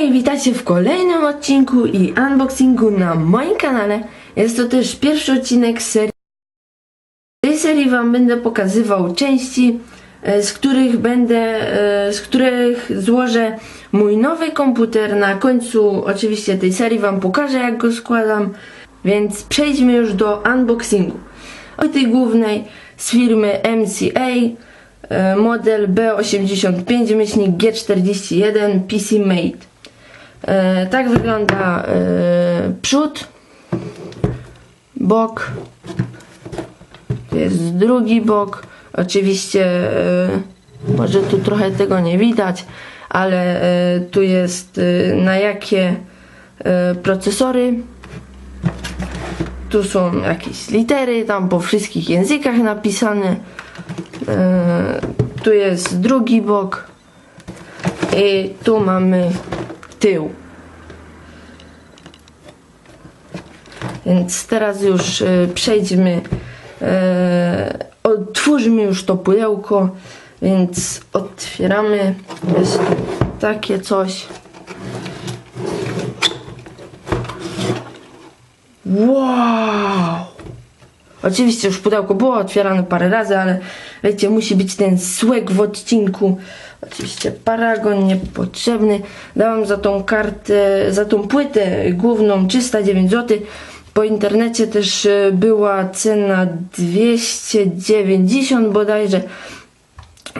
Hej, witajcie w kolejnym odcinku i unboxingu na moim kanale. Jest to też pierwszy odcinek serii. W tej serii Wam będę pokazywał części, e, z których będę, e, z których złożę mój nowy komputer. Na końcu oczywiście tej serii Wam pokażę jak go składam, więc przejdźmy już do unboxingu. Od tej głównej z firmy MCA e, model B85-G41 PC Mate. E, tak wygląda e, przód, bok, to jest drugi bok. Oczywiście e, może tu trochę tego nie widać, ale tu jest na jakie procesory. Tu są jakieś litery, tam po wszystkich językach napisane. Tu jest drugi bok. I tu mamy tył. Więc teraz już e, przejdźmy, e, otwórzmy już to pudełko, więc otwieramy. Jest tu takie coś. Wow! Oczywiście już pudełko było otwierane parę razy, ale wiecie, musi być ten słek w odcinku. Oczywiście paragon niepotrzebny. Dałam za tą kartę, za tą płytę główną 309 zł. Po internecie też e, była cena 290 bodajże.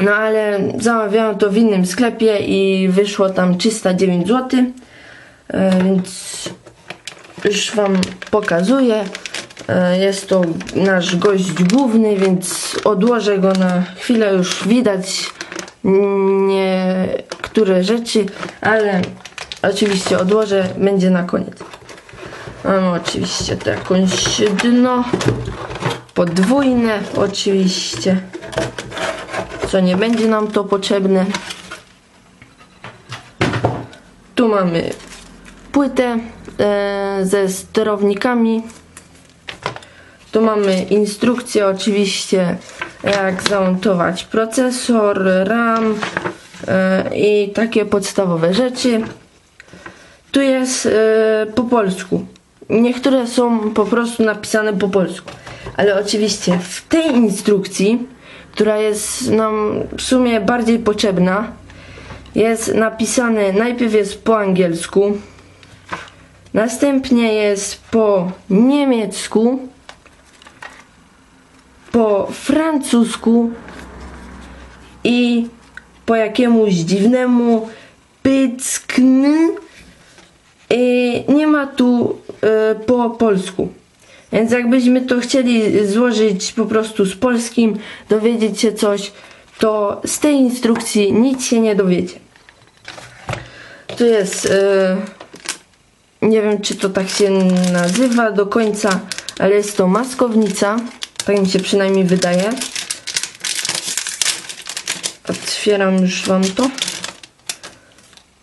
No ale zamawiałam to w innym sklepie i wyszło tam 309 zł. E, Więc już Wam pokazuję. E, Jest to nasz gość główny, więc odłożę go na chwilę. Już widać niektóre rzeczy, ale oczywiście odłożę, będzie na koniec. Mamy oczywiście to jakąś dno podwójne, oczywiście, co nie będzie nam to potrzebne. Tu mamy płytę e, ze sterownikami. Tu mamy instrukcję oczywiście jak zamontować procesor, RAM e, i takie podstawowe rzeczy. Tu jest e, po polsku. Niektóre są po prostu napisane po polsku. Ale oczywiście w tej instrukcji, która jest nam w sumie bardziej potrzebna, jest napisane najpierw jest po angielsku, następnie jest po niemiecku, po francusku i po jakiemuś dziwnemu pyckn i nie ma tu e, po polsku. Więc jakbyśmy to chcieli złożyć po prostu z polskim, dowiedzieć się coś, to z tej instrukcji nic się nie dowiecie. Tu jest, e, nie wiem czy to tak się nazywa do końca, ale jest to maskownica. Tak mi się przynajmniej wydaje. Otwieram już Wam to.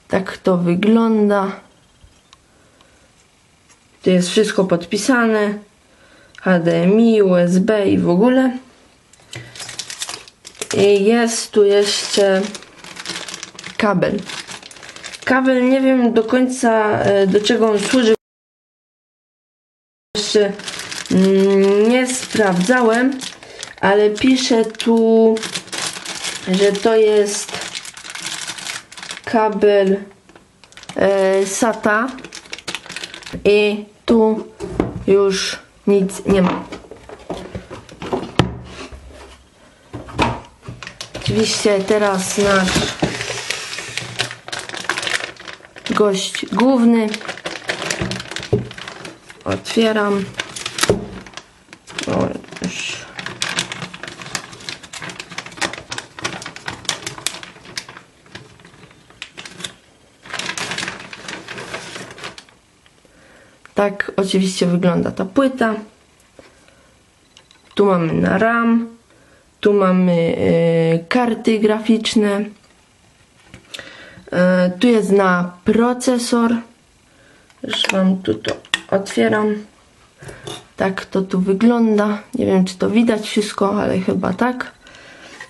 Tak to wygląda. Tu jest wszystko podpisane. HDMI, USB i w ogóle. I jest tu jeszcze kabel. Kabel nie wiem do końca e, do czego on służy. Jeszcze nie sprawdzałem, ale pisze tu, że to jest kabel e, SATA i tu już nic nie ma. Oczywiście teraz nasz gość główny. Otwieram. Tak oczywiście wygląda ta płyta. Tu mamy na RAM, tu mamy e, karty graficzne. E, tu jest na procesor. Już wam tu to otwieram. Tak to tu wygląda. Nie wiem, czy to widać wszystko, ale chyba tak.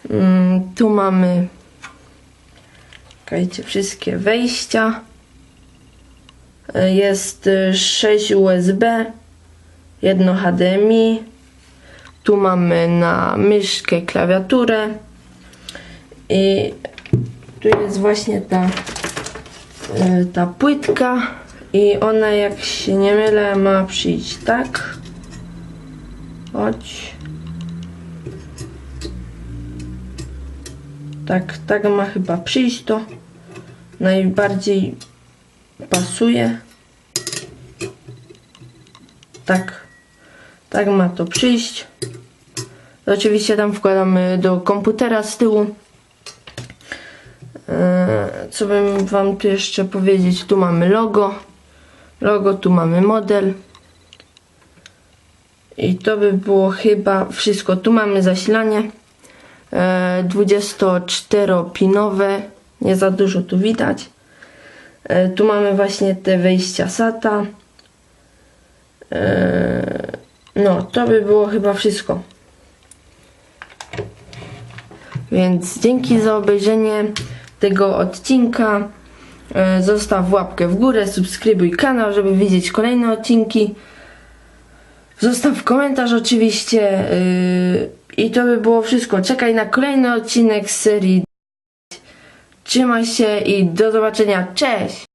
Mm, tu mamy czekajcie, wszystkie wejścia. Jest 6 USB, jedno HDMI. Tu mamy na myszkę klawiaturę. I tu jest właśnie ta, e, ta płytka. I ona, jak się nie mylę, ma przyjść tak. Chodź. Tak, tak ma chyba przyjść to. Najbardziej pasuje. Tak. Tak ma to przyjść. Oczywiście tam wkładamy do komputera z tyłu. Eee, Co bym wam tu jeszcze powiedzieć? Tu mamy logo. Logo, tu mamy model. I to by było chyba wszystko. Tu mamy zasilanie. E, 24-pinowe. Nie za dużo tu widać. E, Tu mamy właśnie te wejścia SATA. E, No, to by było chyba wszystko. Więc dzięki za obejrzenie tego odcinka. E, Zostaw łapkę w górę, subskrybuj kanał, żeby widzieć kolejne odcinki. Zostaw komentarz oczywiście. I to by było wszystko. Czekaj na kolejny odcinek z serii. Trzymaj się i do zobaczenia. Cześć!